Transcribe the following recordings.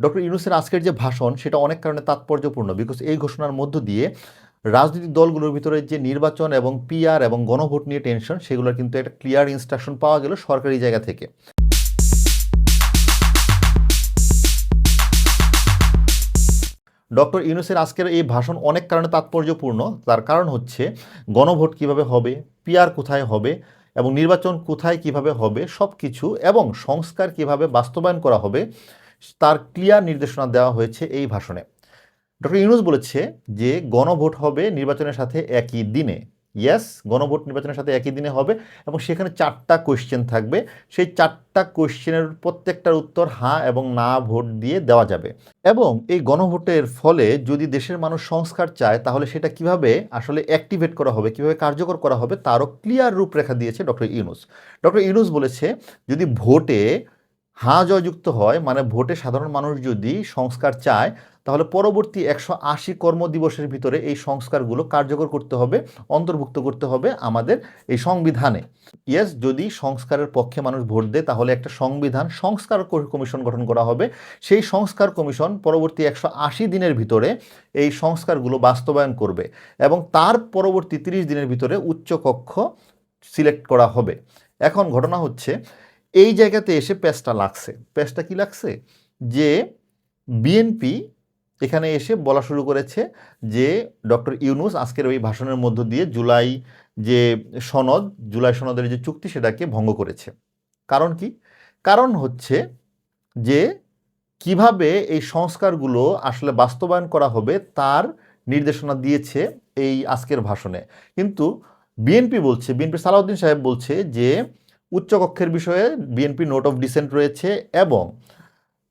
Doctor ইউনুসের আজকের যে ভাষণ, সেটা অনেক কারণে তাৎপর্যপূর্ণ বিকজ এই ঘোষণার মধ্য দিয়ে রাজনৈতিক দলগুলোর ভিতরে যে নির্বাচন এবং পিআর এবং গণভোট নিয়ে টেনশন সেগুলোর কিন্তু একটা ক্লিয়ার ইনস্ট্রাকশন পাওয়া গেল সরকারি জায়গা থেকে। ডক্টর ইউনুসের আজকের এই ভাষণ অনেক কারণে তাৎপর্যপূর্ণ, তার কারণ হচ্ছে গণভোট কীভাবে হবে পিআর কোথায় হবে এবং নির্বাচন কোথায় কীভাবে হবে সব কিছু এবং সংস্কার কীভাবে বাস্তবায়ন করা হবে তার ক্লিয়ার নির্দেশনা দেওয়া হয়েছে এই ভাষণে। ডক্টর ইউনুস বলেছে যে, গণভোট হবে নির্বাচনের সাথে একই দিনে। ইয়াস গণভোট নির্বাচনের সাথে একই দিনে হবে এবং সেখানে চারটা কোয়েশ্চেন থাকবে। সেই চারটা কোয়েশ্চেনের প্রত্যেকটার উত্তর হ্যাঁ এবং না ভোট দিয়ে দেওয়া যাবে। এবং এই গণভোটের ফলে যদি দেশের মানুষ সংস্কার চায়, তাহলে সেটা কীভাবে আসলে অ্যাক্টিভেট করা হবে, কীভাবে কার্যকর করা হবে, তারও ক্লিয়ার রূপরেখা দিয়েছে ডক্টর ইউনুস। ডক্টর ইউনুস বলেছে, যদি ভোটে হাঁ জয়যুক্ত হয় মানে ভোটে সাধারণ মানুষ যদি সংস্কার চায়, তাহলে পরবর্তী একশো আশি কর্মদিবসের ভিতরে এই সংস্কারগুলো কার্যকর করতে হবে, অন্তর্ভুক্ত করতে হবে আমাদের এই সংবিধানে। ইয়েস যদি সংস্কারের পক্ষে মানুষ ভোট দেয়, তাহলে একটা সংবিধান সংস্কার কমিশন গঠন করা হবে। সেই সংস্কার কমিশন পরবর্তী একশো আশি দিনের ভিতরে এই সংস্কারগুলো বাস্তবায়ন করবে এবং তার পরবর্তী তিরিশ দিনের ভিতরে উচ্চকক্ষ সিলেক্ট করা হবে। এখন ঘটনা হচ্ছে এই জায়গাতে এসে প্যাচটা লাগছে। প্যাচটা কি লাগছে? যে বিএনপি এখানে এসে বলা শুরু করেছে যে ডক্টর ইউনুস আজকের ওই ভাষণের মধ্য দিয়ে জুলাই যে সনদ, জুলাই সনদের যে চুক্তি সেটাকে ভঙ্গ করেছে। কারণ কি? কারণ হচ্ছে যে কীভাবে এই সংস্কারগুলো আসলে বাস্তবায়ন করা হবে তার নির্দেশনা দিয়েছে এই আজকের ভাষণে। কিন্তু বিএনপি বলছে বিএনপি সালাউদ্দিন সাহেব বলছে যে উচ্চকক্ষের বিষয়ে বিএনপি নোট অফ ডিসেন্ট রয়েছে এবং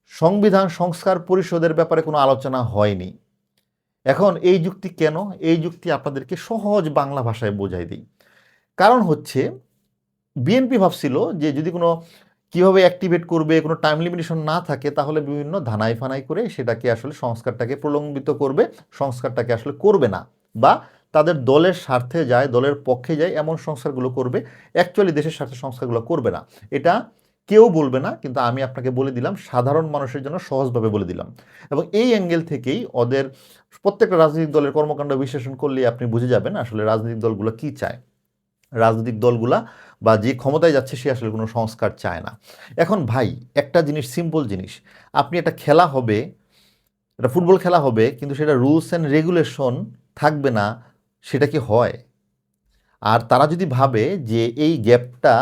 সংবিধান সংস্কার পরিষদের ব্যাপারে কোনো আলোচনা হয়নি। এখন এই যুক্তি কেন? এই যুক্তি আপনাদেরকে সহজ বাংলা ভাষায় বোঝাই দিই। কারণ হচ্ছে, বিএনপি ভাবছিল যে যদি কোনো কীভাবে অ্যাক্টিভেট করবে, কোনো টাইম লিমিটেশন না থাকে, তাহলে বিভিন্ন ধানাই ফানাই করে সেটাকে আসলে সংস্কারটাকে প্রলম্বিত করবে, সংস্কারটাকে আসলে করবে না বা তাদের দলের স্বার্থে যায়, দলের পক্ষে যায়, এমন সংস্কারগুলো করবে। অ্যাকচুয়ালি দেশের স্বার্থে সংস্কারগুলো করবে না। এটা কেউ বলবে না, কিন্তু আমি আপনাকে বলে দিলাম, সাধারণ মানুষের জন্য সহজভাবে বলে দিলাম। এবং এই অ্যাঙ্গেল থেকেই ওদের প্রত্যেকটা রাজনৈতিক দলের কর্মকাণ্ড বিশ্লেষণ করলে আপনি বুঝে যাবেন আসলে রাজনৈতিক দলগুলো কি চায়। রাজনৈতিক দলগুলা বা যে ক্ষমতায় যাচ্ছে সে আসলে কোনো সংস্কার চায় না। এখন ভাই, একটা জিনিস সিম্পল জিনিস। আপনি একটা খেলা হবে, একটা ফুটবল খেলা হবে, কিন্তু সেটা রুলস অ্যান্ড রেগুলেশন থাকবে না সেটা কি হয়? আর তারা যদি ভাবে যে এই গ্যাপটা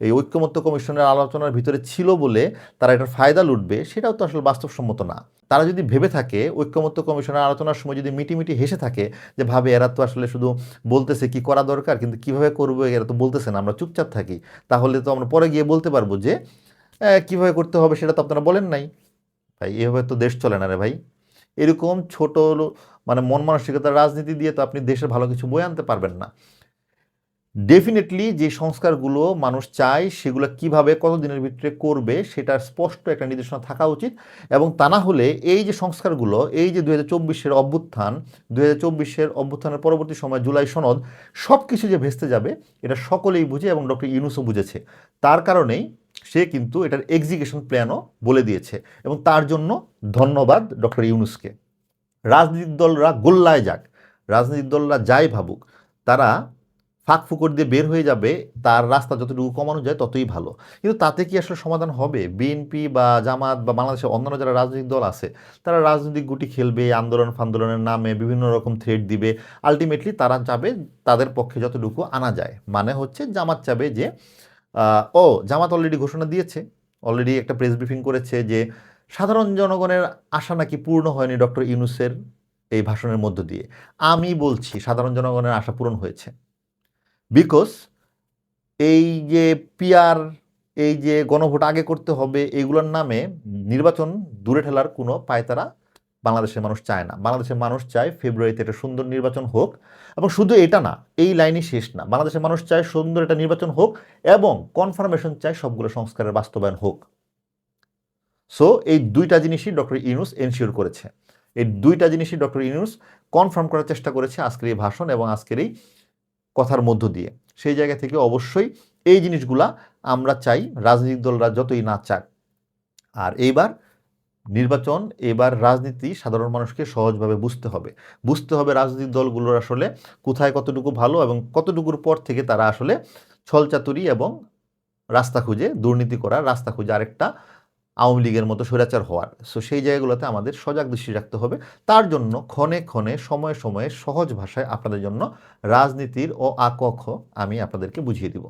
এই ঐক্যমত্য কমিশনের আলোচনার ভিতরে ছিল বলে তারা এটার ফায়দা লুটবে সেটাও তো আসলে বাস্তবসম্মত না। তারা যদি ভেবে থাকে ঐক্যমত্য কমিশনের আলোচনার সময় যদি মিটিমিটি হেসে থাকে যে ভাবে এরা তো আসলে শুধু বলতেছে কি করা দরকার কিন্তু কীভাবে করব এরা তো বলতেছে না আমরা চুপচাপ থাকি তাহলে তো আমরা পরে গিয়ে বলতে পারব যে "আহ, কীভাবে করতে হবে সেটা তো আপনারা বলেন নাই। ভাই এভাবে তো দেশ চলে না রে ভাই। এরকম ছোট মানে মন মানসিকতার রাজনীতি দিয়ে তো আপনি দেশের ভালো কিছু বয়ে আনতে পারবেন না। ডেফিনেটলি যে সংস্কারগুলো মানুষ চায়, সেগুলো কীভাবে, কতদিনের ভিতরে করবে, সেটার স্পষ্ট একটা নির্দেশনা থাকা উচিত। এবং তা না হলে এই যে সংস্কারগুলো, এই যে দু হাজার অভ্যুত্থান দু হাজার অভ্যুত্থানের পরবর্তী সময় জুলাই সনদ সব কিছু যে ভেস্তে যাবে, এটা সকলেই বুঝে এবং ডক্টর ইউনুসও বুঝেছে। তার কারণেই সে কিন্তু এটার এক্সিকিউশন প্ল্যানও বলে দিয়েছে এবং তার জন্য ধন্যবাদ ডক্টর ইউনুসকে। রাজনৈতিক দলরা গোল্লায় যাক, রাজনৈতিক দলরা যাই ভাবুক, তারা ফাঁক ফুকর দিয়ে বের হয়ে যাবে, তার রাস্তা যতটুকু কমানো যায় ততই ভালো। কিন্তু তাতে কি আসলে সমাধান হবে? বিএনপি বা জামাত বা বাংলাদেশের অন্যান্য যারা রাজনৈতিক দল আছে, তারা রাজনৈতিক গুটি খেলবে, আন্দোলন ফান্দোলনের নামে বিভিন্ন রকম থ্রেড দিবে। আলটিমেটলি তারা চাবে তাদের পক্ষে যতটুকু আনা যায়। মানে হচ্ছে জামাত চাবে যে ও, জামাত অলরেডি ঘোষণা দিয়েছে। অলরেডি একটা প্রেস ব্রিফিং করেছে যে সাধারণ জনগণের আশা নাকি পূর্ণ হয়নি ডক্টর ইউনুসের এই ভাষণের মধ্য দিয়ে। আমি বলছি, সাধারণ জনগণের আশা পূরণ হয়েছে। বিকজ এই যে পিআর এই যে গণভোট আগে করতে হবে এইগুলোর নামে নির্বাচন দূরে ঠেলার কোনো পায়তারা বাংলাদেশের মানুষ চায় না। বাংলাদেশের মানুষ চায় ফেব্রুয়ারিতে একটা সুন্দর নির্বাচন হোক এবং শুধু এটা না, এই লাইনই শেষ না। বাংলাদেশের মানুষ চায় সুন্দর একটা নির্বাচন হোক এবং কনফার্মেশন চায় সবগুলো সংস্কারের বাস্তবায়ন হোক। সো এই দুইটা জিনিসই ডক্টর ইউনুস এনশিওর করেছে। এই দুইটা জিনিসই ডক্টর ইউনুস কনফার্ম করার চেষ্টা করেছে আজকের এই ভাষণ এবং আজকের এই কথার মধ্য দিয়ে। সেই জায়গা থেকে অবশ্যই এই জিনিসগুলা আমরা চাই রাজনৈতিক দলরা যতই না চাক। আর এইবার নির্বাচন, এবার রাজনীতি সাধারণ মানুষকে সহজভাবে বুঝতে হবে। বুঝতে হবে রাজনৈতিক দলগুলোর আসলে কোথায় কতটুকু ভালো এবং কতটুকুর পর থেকে তারা আসলে ছলচাতুরি এবং রাস্তা খুঁজে, দুর্নীতি করার রাস্তা খুঁজে আরেকটা আওয়ামী লীগের মতো স্বৈরাচার হওয়ার। সো সেই জায়গাগুলোতে আমাদের সজাগ দৃষ্টি রাখতে হবে। তার জন্য ক্ষণে ক্ষণে, সময়ে সময়ে সহজ ভাষায় আপনাদের জন্য রাজনীতির ও আ খ আমি আপনাদেরকে বুঝিয়ে দিব।